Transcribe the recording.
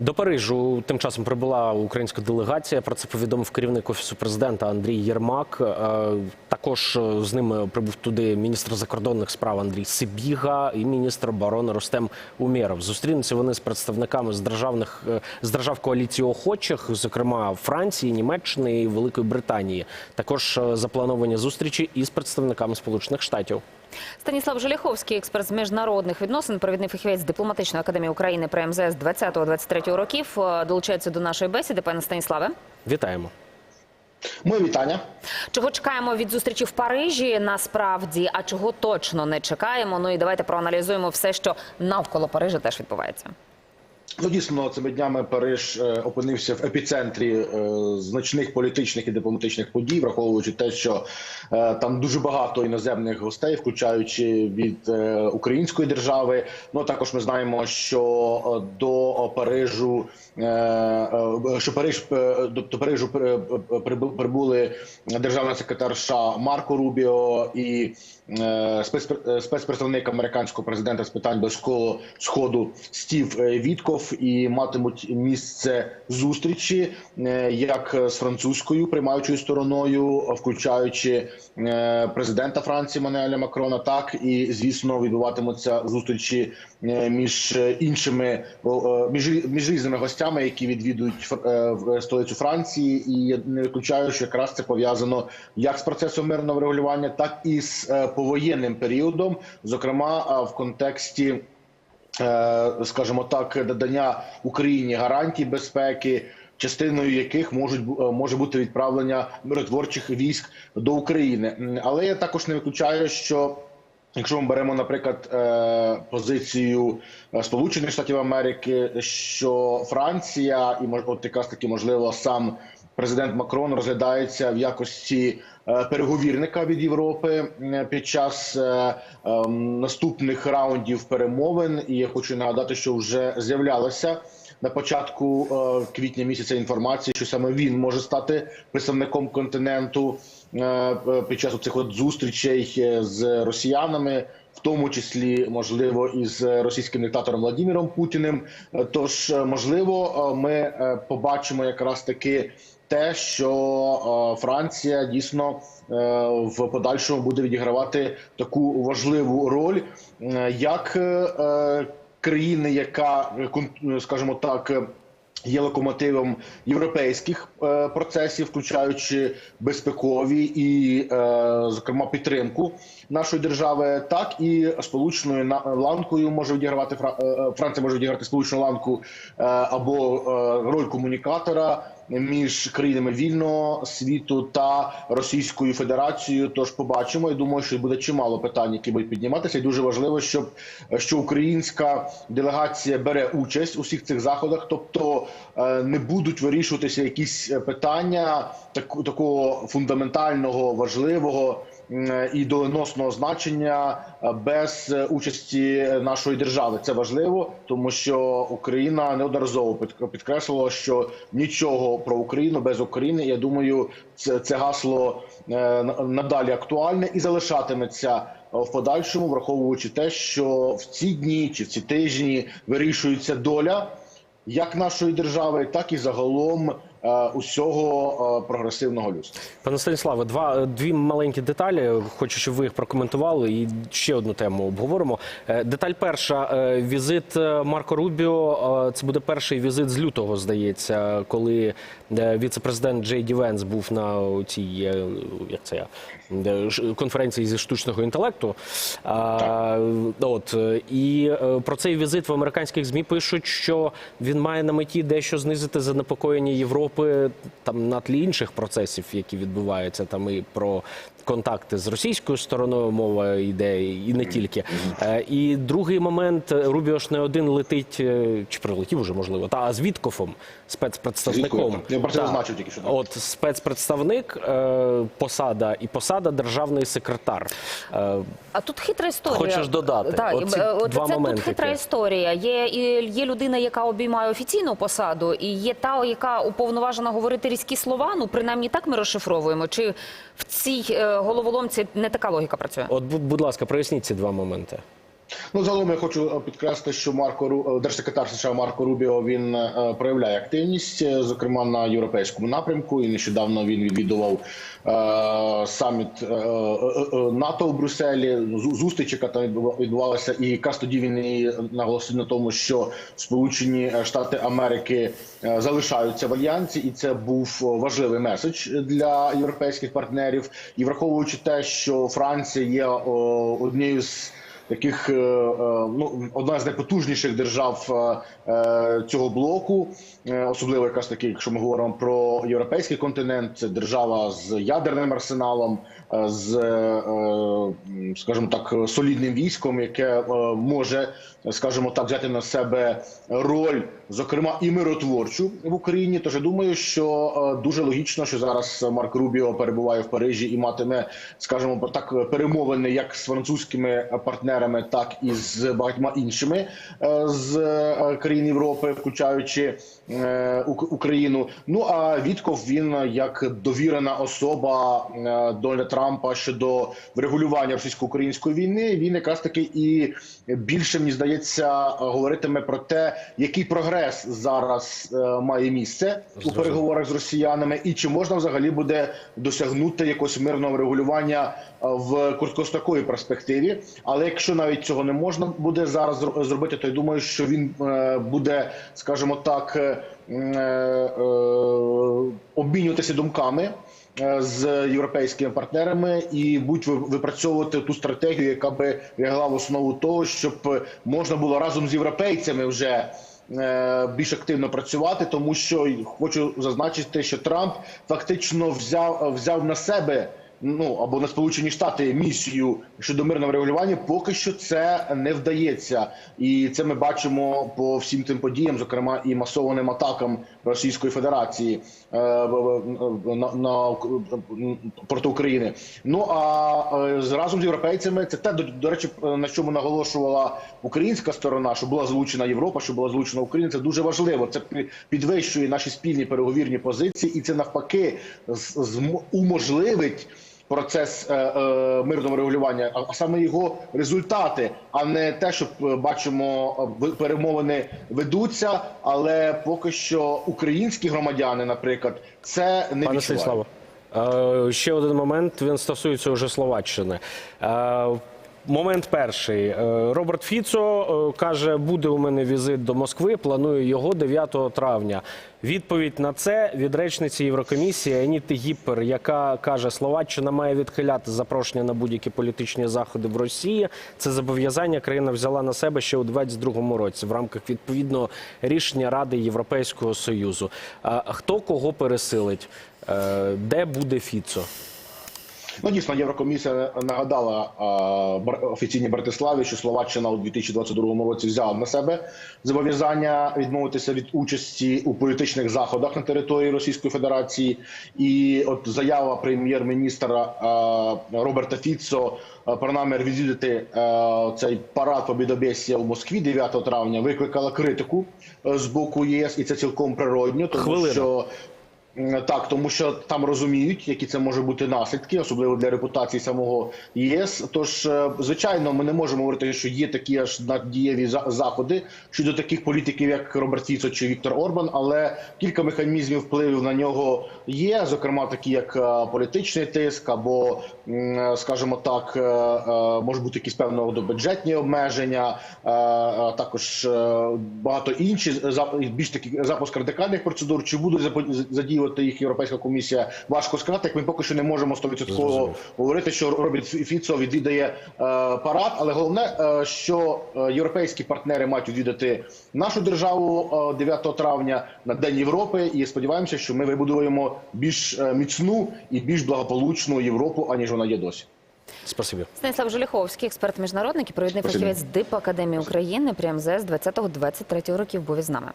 До Парижу тим часом прибула українська делегація. Про це повідомив керівник офісу президента Андрій Єрмак. Е, Також е, з ними прибув туди міністр закордонних справ Андрій Сибіга і міністр оборони Ростем Умєров. Зустрінуться вони з представниками з державних е, з держав коаліції охочих, зокрема Франції, Німеччини і Великої Британії. Також заплановані зустрічі із представниками Сполучених Штатів. Станіслав Желяховський, експерт з міжнародних відносин, провідний фахівець дипломатичної академії України при МЗС 20-23 років, е, долучається до нашої бесіди. Пане Станіславе, Вітаємо. Моє вітання. чого чекаємо від зустрічі в Парижі? Насправді, а чого точно не чекаємо? Ну і давайте проаналізуємо все, що навколо Парижа теж відбувається. Ну, дійсно, цими днями Париж е, опинився в епіцентрі е, значних політичних і дипломатичних подій, враховуючи те, що е, там дуже багато іноземних гостей, включаючи від української держави. Ну також ми знаємо, що до Парижу що Париж до, Парижу при- прибули державний секретар США Марко Рубіо і спецпредставник американського президента з питань близького сходу Стів е, Вітков і матимуть місце зустрічі е, як з французькою приймаючою стороною, включаючи е, президента Франції Мануеля Макрона, так і звісно відбуватимуться зустрічі е, між іншими між, між різними гостями, які відвідують столицю Франції, і я не виключаю, що якраз це пов'язано як з процесом мирного врегулювання, так і з повоєнним періодом, зокрема в контексті скажімо так, надання Україні гарантій безпеки, частиною яких можуть е, може бути відправлення миротворчих військ до України. Але я також не виключаю, що Якщо ми беремо, наприклад, е, позицію е, Сполучених Штатів Америки, що Франція і от якраз таки можливо сам президент Макрон розглядається в якості е, переговірника від Європи під час е, ем, наступних раундів перемовин. І я хочу нагадати, що вже з'являлося на початку е, квітня місяця інформації, що саме він може стати представником континенту під час цих от зустрічей з росіянами, в тому числі можливо і з російським диктатором Владимиром Путіним. Тож, можливо, ми побачимо якраз таки те, що е, Франція дійсно е, в подальшому буде відігравати таку важливу роль, е, як країни, яка скажімо так. Є локомотивом європейських процесів, включаючи безпекові і, зокрема, підтримку нашої держави, так і сполучною ланкою може відігравати Фра- Франція може відіграти сполучну ланку або роль комунікатора між країнами вільного світу та Російською Федерацією. Тож побачимо. Я думаю, що буде чимало питань, які будуть підніматися. І дуже важливо, щоб що українська делегація бере участь у всіх цих заходах, тобто е, не будуть вирішуватися якісь е, питання такого фундаментального, важливого і доленосного значення е, без е, участі нашої держави. Це важливо, тому що Україна неодноразово під- підкреслила, що нічого про Україну без України. Я думаю, це, це гасло е, на- надалі актуальне і залишатиметься в подальшому, враховуючи те, що в ці дні чи в ці тижні вирішується доля як нашої держави, так і загалом усього е, прогресивного людства. Пане Станіславе, два дві маленькі деталі. Хочу, щоб ви їх прокоментували. І ще одну тему обговоримо. Е, Деталь перша: Е, візит е, Марко Рубіо. е, Це буде перший візит з лютого, здається, коли е, віце-президент Джей Ді Венс був на цій е, як це я е, конференції зі штучного інтелекту. А, От е, і е, про цей візит в американських змі пишуть, що він має на меті дещо знизити занепокоєння Європи там на тлі інших процесів, які відбуваються. Там і про контакти з російською стороною мова йде, і не тільки. Е, І другий момент Рубіо ж не один летить, е, чи прилетів уже можливо, та а з Віткофом, спецпредставником. Я про це зазначив тільки що. От спецпредставник, е, посада і посада державний секретар. А тут хитра історія. Хочеш додати? Так, Оці от два це моментики. тут хитра історія. Є, є людина, яка обіймає офіційну посаду, і є та, яка уповноважена говорити різкі слова. Ну, принаймні так ми розшифровуємо. Чи в цій головоломці не така логіка працює? От, бу- будь ласка, проясніть ці два моменти. Ну, загалом я хочу е, підкреслити, що Марко е, держсекретар США Марко Рубіо він е, проявляє активність, зокрема на європейському напрямку. І нещодавно він відвідував е, саміт е, е, НАТО у Брюсселі. зу- Зустріч, яка там відбува- відбувалася, і якраз тоді він і наголосив на тому, що Сполучені Штати Америки залишаються в альянсі, і це був важливий меседж для європейських партнерів. І враховуючи те, що Франція є однією з таких е, е, ну одна з найпотужніших держав е, цього блоку, особливо якраз таки, якщо ми говоримо про європейський континент, це держава з ядерним арсеналом, з скажімо так солідним військом, яке може, скажімо так, взяти на себе роль, зокрема і миротворчу в Україні. Тож я думаю, що дуже логічно, що зараз Марк Рубіо перебуває в Парижі і матиме, скажімо так, перемовини як з французькими партнерами, так і з багатьма іншими е, з е, країн Європи, включаючи е, Україну. Ну а Вітков він як довірена особа Дональда Трампа щодо врегулювання російсько-української війни. Він якраз таки і більше мені здається говоритиме про те, який прогрес зараз має місце у переговорах з росіянами, і чи можна взагалі буде досягнути якогось мирного регулювання в короткостроковій перспективі. Але якщо навіть цього не можна буде зараз зробити, то я думаю, що він е, буде, скажімо так, е, е, обмінюватися думками. З європейськими партнерами і будуть ви- випрацьовувати ту стратегію, яка би лягла в основу того, щоб можна було разом з європейцями вже більш активно працювати, тому що хочу зазначити, що Трамп фактично взяв взяв на себе. Ну або на Сполучені Штати місію щодо мирного регулювання, поки що це не вдається, і це ми бачимо по всім тим подіям, зокрема і масованим атакам Російської Федерації е, на, на проти України. Ну а е, разом з європейцями це те до, до речі, на чому наголошувала українська сторона, що була залучена Європа, що була залучена Україна. Це дуже важливо. Це пі- підвищує наші спільні переговірні позиції, і це навпаки уможливить. Процес е, е, мирного регулювання, а, саме його результати, а не те, що е, бачимо, перемовини ведуться, але поки що українські громадяни, наприклад, це не Пане відчувають. Ще один момент. Він стосується уже Словаччини. Е, Момент перший. Е, Роберт Фіцо е, каже, буде у мене візит до Москви. Планую його 9 травня. Відповідь на це від речниці Єврокомісії Аніти Гіппер, яка каже, Словаччина має відхиляти запрошення на будь-які політичні заходи в Росії. Це зобов'язання країна взяла на себе ще у 2022 році в рамках відповідного рішення Ради Європейського союзу. А хто кого пересилить? Е, Де буде Фіцо? Ну дійсно, Єврокомісія нагадала офіційній Братиславі, що Словаччина у 2022 році взяла на себе зобов'язання відмовитися від участі у політичних заходах на території Російської Федерації. І от заява прем'єр-міністра Роберта Фіцо про намір відвідати цей парад побідобєсія у Москві 9 травня викликала критику е, з боку ЄС, і це цілком природньо, тому Хвилина. що. Так, тому що там розуміють, які це може бути наслідки, особливо для репутації самого ЄС. Тож, е, звичайно, ми не можемо говорити, що є такі аж надієві за- заходи щодо таких політиків, як Роберт Фіцо чи Віктор Орбан, але кілька механізмів впливу на нього є, зокрема, такі як е, політичний тиск, або, м, скажімо так, е, е, може бути якісь певного роду бюджетні обмеження, е, також е, багато інші за- більш такі запуск радикальних процедур. Чи буде задіювати їх Європейська комісія? Важко сказати. Як ми поки що не можемо 100% говорити, що Роберт Фіцо відвідає е, парад, але головне, е, що е, європейські партнери мають відвідати нашу державу е, 9 травня на День Європи. І сподіваємося, що ми вибудуємо більш е, міцну і більш благополучну Європу, аніж вона є досі. Спасибі. Станіслав Желіховський, експерт міжнародник і провідний фахівець ДИП Академії України при МЗС 20-23 років був із нами.